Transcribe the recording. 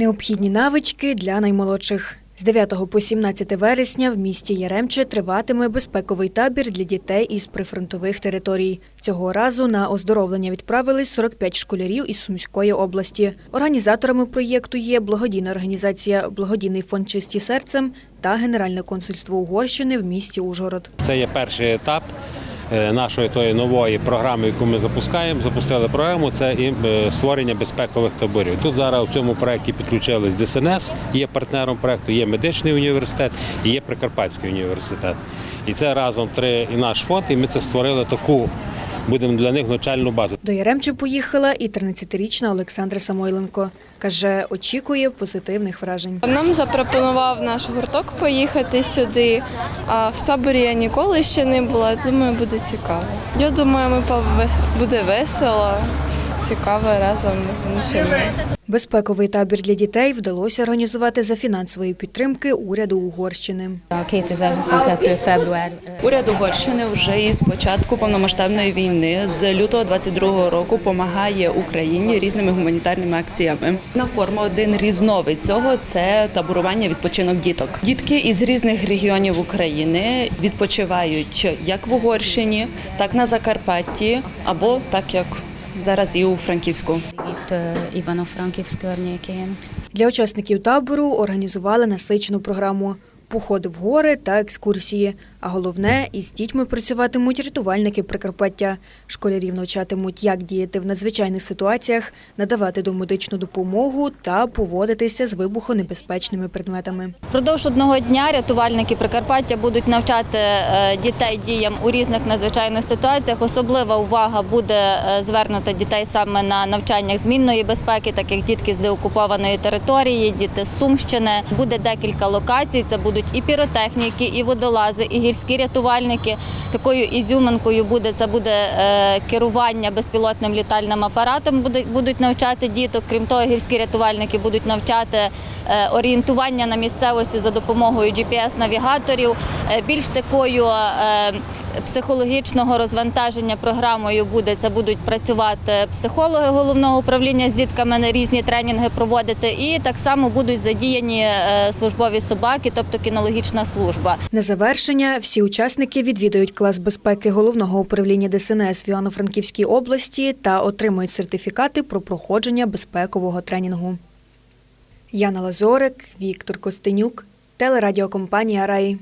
Необхідні навички для наймолодших. З 9 по 17 вересня в місті Яремче триватиме безпековий табір для дітей із прифронтових територій. Цього разу на оздоровлення відправились 45 школярів із Сумської області. Організаторами проєкту є благодійна організація Благодійний фонд Чисті серцем та Генеральне консульство Угорщини в місті Ужгород. Це є перший етап нашої тої нової програми, яку ми запускаємо. Запустили програму. Це і е, створення безпекових таборів. Тут зараз в цьому проєкті підключились ДСНС, є партнером проєкту, є медичний університет і є Прикарпатський університет. І це разом три і наш фонд. І ми це створили таку. Будемо для них навчальну базу. До Яремчу поїхала і 13-річна Олександра Самойленко. Каже, очікує позитивних вражень. Нам запропонував наш гурток поїхати сюди, а в таборі я ніколи ще не була. Думаю, буде цікаво. Я думаю, ми пове- буде весело, цікаво разом з іншими. Безпековий табір для дітей вдалося організувати за фінансової підтримки уряду Угорщини. A 2022. február Уряд Угорщини вже із початку повномасштабної війни з лютого 22-го року допомагає Україні різними гуманітарними акціями. На форму один різновид цього це таборування відпочинок діток. Дітки із різних регіонів України відпочивають як в Угорщині, так на Закарпатті, або так як зараз і у Франківську. Від Івано-Франківської армії. Для учасників табору організували насичену програму. Походи в гори та екскурсії. А головне, із дітьми працюватимуть рятувальники Прикарпаття. Школярів навчатимуть, як діяти в надзвичайних ситуаціях, надавати домедичну допомогу та поводитися з вибухонебезпечними предметами. Впродовж одного дня рятувальники Прикарпаття будуть навчати е, дітей діям у різних надзвичайних ситуаціях. Особлива увага буде е, звернута дітей саме на навчаннях змінної безпеки, так як дітки з деокупованої території, діти з Сумщини. Буде декілька локацій. Це будуть і піротехніки, і водолази, і гірські рятувальники. Такою ізюминкою буде це буде е, керування безпілотним літальним апаратом. будуть навчати діток. Крім того, гірські рятувальники будуть навчати е, орієнтування на місцевості за допомогою GPS-навігаторів. Е, Більш такою психологічного розвантаження програмою буде це будуть працювати психологи головного управління з дітками різні тренінги проводити, і так само будуть задіяні е, службові собаки, тобто кінологічна служба. На завершення всі учасники відвідають клас безпеки головного управління ДСНС в Івано-Франківській області та отримують сертифікати про проходження безпекового тренінгу. Яна Лазорик, Віктор Костенюк, телерадіокомпанія Раї.